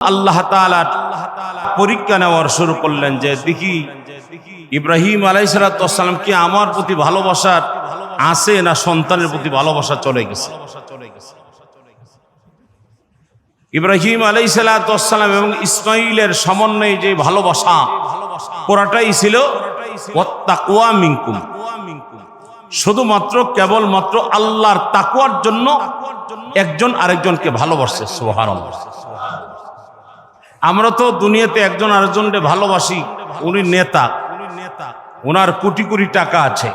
আল্লাহ পরীক্ষা নেওয়ার শুরু করলেন যে দেখি ইব্রাহিম আলাইসালাম কি আমার প্রতি ভালোবাসার আছে না সন্তানের প্রতি ভালোবাসা চলে গেছে? ইব্রাহিম আলাইসালাম এবং ইসমাইলের সমন্বয়ে যে ভালোবাসা, পুরাটাই ছিল শুধুমাত্র কেবলমাত্র আল্লাহর তাকুয়ার জন্য একজন আরেকজনকে ভালোবাসছে সুবহানাল্লাহ। আমরা তো দুনিয়াতে একজন আরেকজনকে ভালোবাসি, উনি নেতা। ওনার কোটি কোটি টাকা আছে।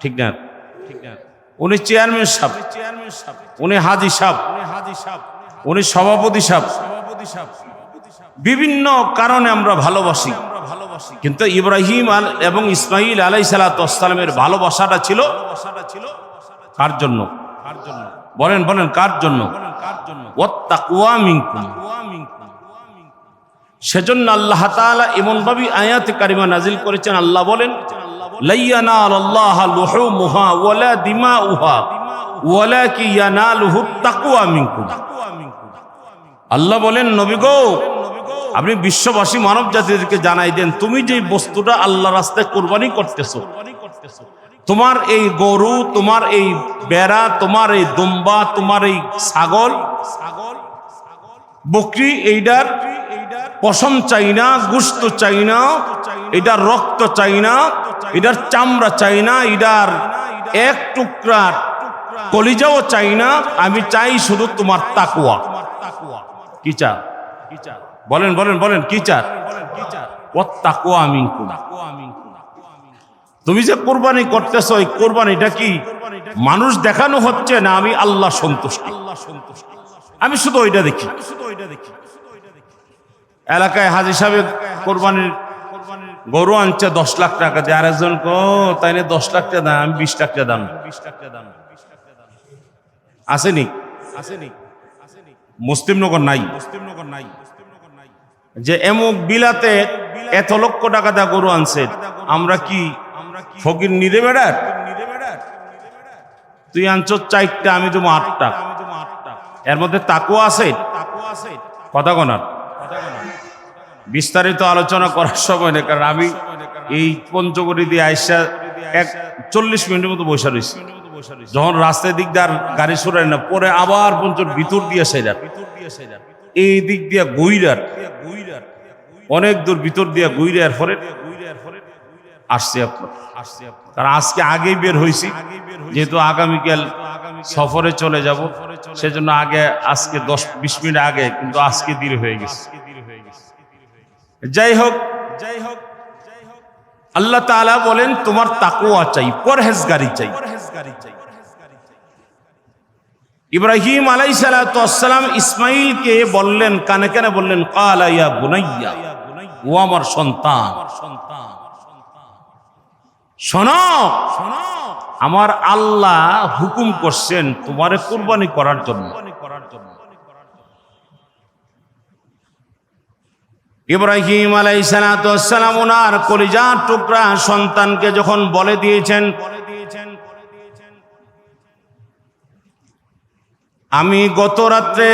ঠিক না? উনি চেয়ারম্যান সাহেব। উনি হাজি সাহেব। উনি সভাপতি সাহেব। বিভিন্ন কারণে আমরা ভালোবাসি। কিন্তু ইব্রাহিম আল এবং ইসমাইল আলাই সালাতামের ভালোবাসাটা ছিল কার জন্য? বলেন বলেন, কার জন্য? ওয়াত্তাকুয়া মিনকুম। সেজন্য আল্লাহ তাআলা এমন ভাবে আয়াতে কারিমা নাজিল করেছেন। আল্লাহ বলেন আল্লাহ বলেন, নবী আপনি বিশ্ববাসী মানব জাতিদেরকে জানাই দেন, তুমি যে বস্তুটা আল্লাহ রাস্তায় কোরবানি করতেছো, তোমার এই গরু, তোমার এই বেড়া, তোমার এই দুম্বা, তোমার এই ছাগল, বকরি এইটার পশম চাই না, গুস্ত চাই না, এটার রক্ত চাই না, এটার চামড়া চাই না, এটার এক টুকরার কলিজাও চাই না, আমি চাই শুধু তোমার তাকুয়া কি চা বলেন বলেন বলেন, কি চার? তাকুয়া মিনকুম তুমি যে কোরবানি করতেছ ওই কোরবানিটা কি মানুষ দেখানো হচ্ছে না আমি আল্লাহ সন্তুষ্ট? আমি শুধু ওইটা দেখি। এলাকায় হাজি সাহেব কোরবানির গরু আনছে, দশ লাখ টাকা দিয়ে। আর একজন কো তাই না দশ লাখ টাকা দাম আমি বিশ লাখ টাকা দাম। দাম আসেনি। আসেনি মুসলিমনগর নাই। মুসলিমনগর নাই যে এমুক বিলাতে এত লক্ষ টাকা দা গরু আনছে, আমরা কি ফকির নিদে বেড়ার? তুই আনছো চারটা, আমি তুমি আটটা। এর মধ্যে তাকু আছে? কথা কোনার। বিস্তারিত আলোচনা করার সময় নেই, কারণ আমি এই পঞ্চগড়ি দিয়ে আইসা এক চল্লিশ মিনিটের মতো বসে রয়েছি। যখন রাস্তায় দিক দিয়ে গাড়ি সরাই না, পরে আবার পঞ্চর ভিতর দিয়ে সেরার এই দিক দিয়ে গুইরার অনেক দূর ভিতর দিয়ে গুইরার পরে আসছে আপনার। কারণ আজকে আগেই বের হয়েছি, যেহেতু আগামীকাল সফরে চলে যাব, সেজন্য আগে, আজকে দশ, বিশ মিনিট আগে, কিন্তু আজকে দেরি হয়ে গেছে। যাই হোক যাই হোক আল্লাহ তাআলা বলেন, তোমার তাকুয়া চাই, পরহেজগারি চাই। ইব্রাহিম আলাই সালাম ইসমাইলকে বললেন, কানে কানে বললেন কালাইয়া বুনাইয়া, ও আমার সন্তান, শোনো, আমার আল্লাহ হুকুম করছেন তোমারে কুরবানি করার জন্য। ইব্রাহিম আলাই সালাম ওনার কলিজার টুকরা সন্তানকে যখন বলে দিয়েছেন, আমি গত রাত্রে,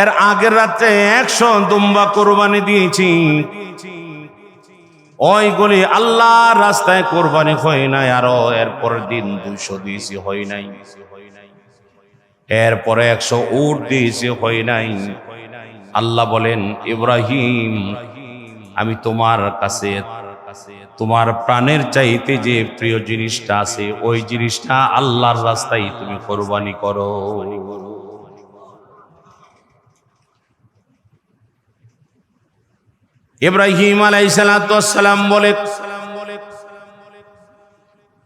এর আগের রাত্রে একশো দুম্বা কোরবানি দিয়েছি। ওই ওইগুলি আল্লাহ রাস্তায় কোরবানি হয় নাই, আরও এর পরের দিন দুইশো দিয়েছি হয় নাই। এরপরে একশো উট দিয়েছি হয় নাই। আল্লাহ বলেন, ইব্রাহিম, আমি তোমার কাছে, তোমার প্রাণের চাইতে যে প্রিয় জিনিসটা আছে, ওই জিনিসটা আল্লাহর রাস্তায় তুমি কোরবানি করো। ইব্রাহিম আলাইসালাম বলে,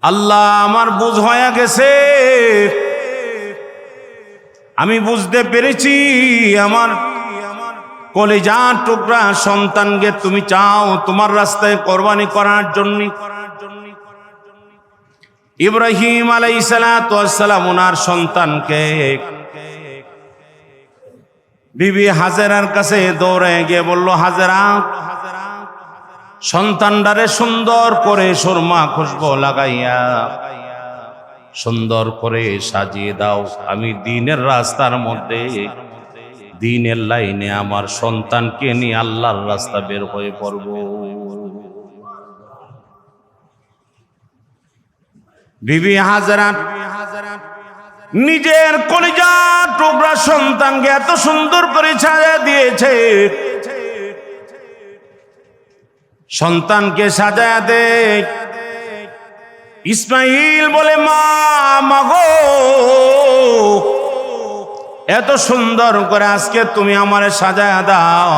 আল্লাহ আমার বুঝ হয়ে গেছে। আমি বুঝতে পেরেছি আমার কলেজা টুকরা সন্তানকে তুমি চাও তোমার রাস্তায় কোরবানি করার জন্য। ইব্রাহিম আলাইসালাম ওনার সন্তানকে বিবি হাজেরার কাছে দৌড়ে গিয়ে বলল, হাজেরা, সন্তানটারে সুন্দর করে সুরমা খুশবো লাগাইয়া, সুন্দর করে সাজিয়ে দাও। আমি দিনের রাস্তার মধ্যে দিনের লাইনে আমার সন্তানকে নিয়ে আল্লাহর রাস্তা বের হয়ে পড়ব। বিবি হাজারা, নিজের কলিজা টুকরা সন্তানকে এত সুন্দর করে ছায়া দিয়েছে। সন্তানকে সাজায়া দে। ইসমাইল বলে, মা মাগো এত সুন্দর করে আজকে তুমি আমার সাজায়া দাও।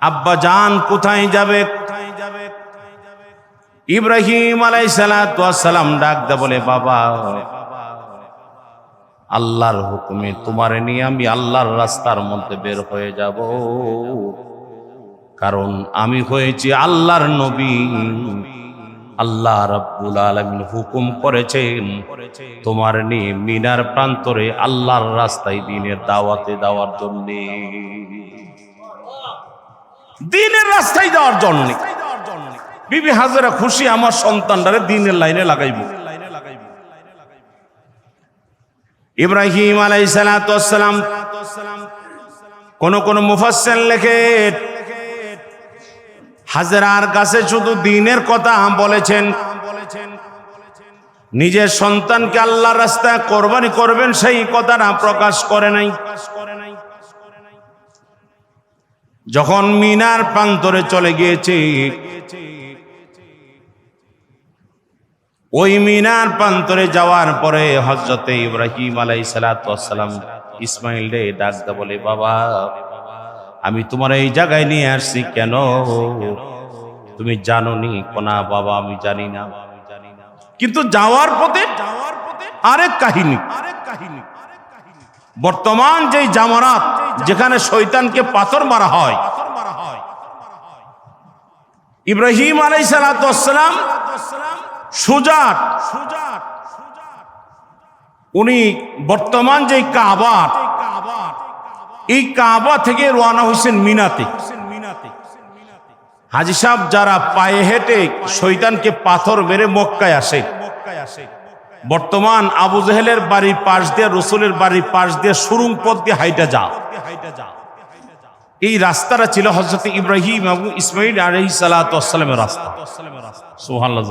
আব্বা জান কোথায় যাবে? ইব্রাহিম আলাই সালাম ডাক দে বলে, বাবা, আল্লাহর হুকুমে তোমার নিয়ে আমি আল্লাহর রাস্তার মধ্যে বের হয়ে যাব। কারণ আমি হয়েছি আল্লাহর নবী। আল্লাহ রাব্বুল আলামিন হুকুম করেছেন, তোমার নিয়ে মিনার প্রান্তরে আল্লাহর রাস্তায় দিনের দাওয়াতে দেওয়ার জন্য। দিনের রাস্তায় দেওয়ার জন্য। বিবি হাজারা খুশি, আমার সন্তানটারে দিনের লাইনে লাগাইব। ইব্রাহিম আলাই সালাম কোন কোন মুফাসসির লেখে হাজারার কাছে শুধু দিনের কথা বলেছেন। নিজের সন্তানকে আল্লাহ রাস্তায় কোরবানি করবেন, সেই কথাটা প্রকাশ করে নাই। যখন মিনার প্রান্তরে চলে গিয়েছে, ওই মিনার প্রান্তরে যাওয়ার পরে হজরতে ইব্রাহিম আলাই সালাম ইসমাইল রে ডাকদা বলে, বাবা আমি তোমার এই জায়গায় নিয়ে আসছি কেন? তুমি জানো নি কোনা বাবা, আমি জানি না। কিন্তু যাওয়ার পথে যাওয়ার পথে আরেক কাহিনী। আরেক কাহিনী বর্তমান যেই জামারাত যেখানে শৈতানকে পাথর মারা হয়, ইব্রাহিম আলাই সালাম সুজাত সুজাত উনি বর্তমান যে কাবার এই কাবা থেকে রওনা হয়েছেন মিনাতে। হাজি সাহেব যারা পায়ে হেঁটে শৈতানকে পাথর মেরে মক্কায় আসে। বর্তমান আবু জেহেলের বাড়ির পাশ দিয়ে, রসুলের বাড়ির পাশ দিয়ে সুরুং পথ দিয়ে হাইটা যা এই রাস্তাটা ছিল হজরত ইব্রাহিম এবং ইসমাইল আলহি সালাতামের রাস্তা। সোহাল্লা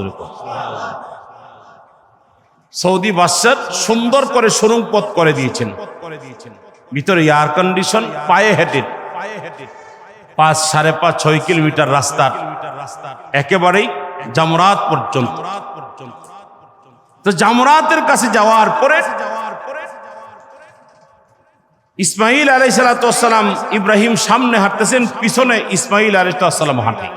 সৌদি বাদশাহ সুন্দর করে সুরুং পথ করে দিয়েছেন। ভিতরে এয়ার কন্ডিশন পায়ে হেঁটে। পাঁচ সাড়ে পাঁচ, ছয় কিলোমিটার রাস্তা। একেবারেই জামরাত পর্যন্ত। তো জামরাতের কাছে যাওয়ার পরে ইসমাইল আলাই সালাতাম ইব্রাহিম সামনে হাঁটতেছেন, পিছনে ইসমাইল আলাইসালাম হাঁটে।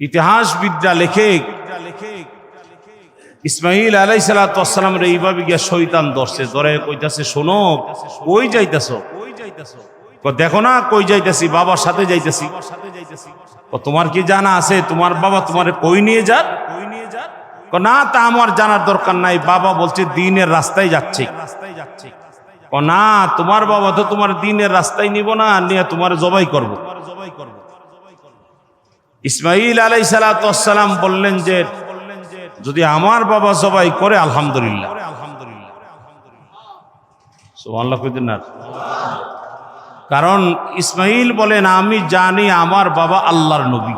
ইতিহাসবিদরা লেখে ইসমাইল আলাই সালাতাম রে এইভাবে গিয়া শৈতান ধরছে, ধরে কইতাছে, শোনো, কই যাইতেছ? দেখো না, কই যাইতেছি, বাবার সাথে যাইতেছি। তোমার কি জানা আছে? তোমার বাবা তোমার কই নিয়ে যাক কই নিয়ে যাক না, তা আমার জানার দরকার নাই। বাবা বলছে, দিনের রাস্তায় যাচ্ছে। না, তোমার বাবা তো তোমার দিনের রাস্তায় নিব না, নিয়ে তোমার জবাই করব। ইসমাইল আলাই সালাম বললেন যে যদি আমার বাবা সবাই করে আলহামদুলিল্লাহ। আলহামদুলিল্লাহ। কারণ ইসমাইল বলেন আমি জানি আমার বাবা আল্লাহর নবী।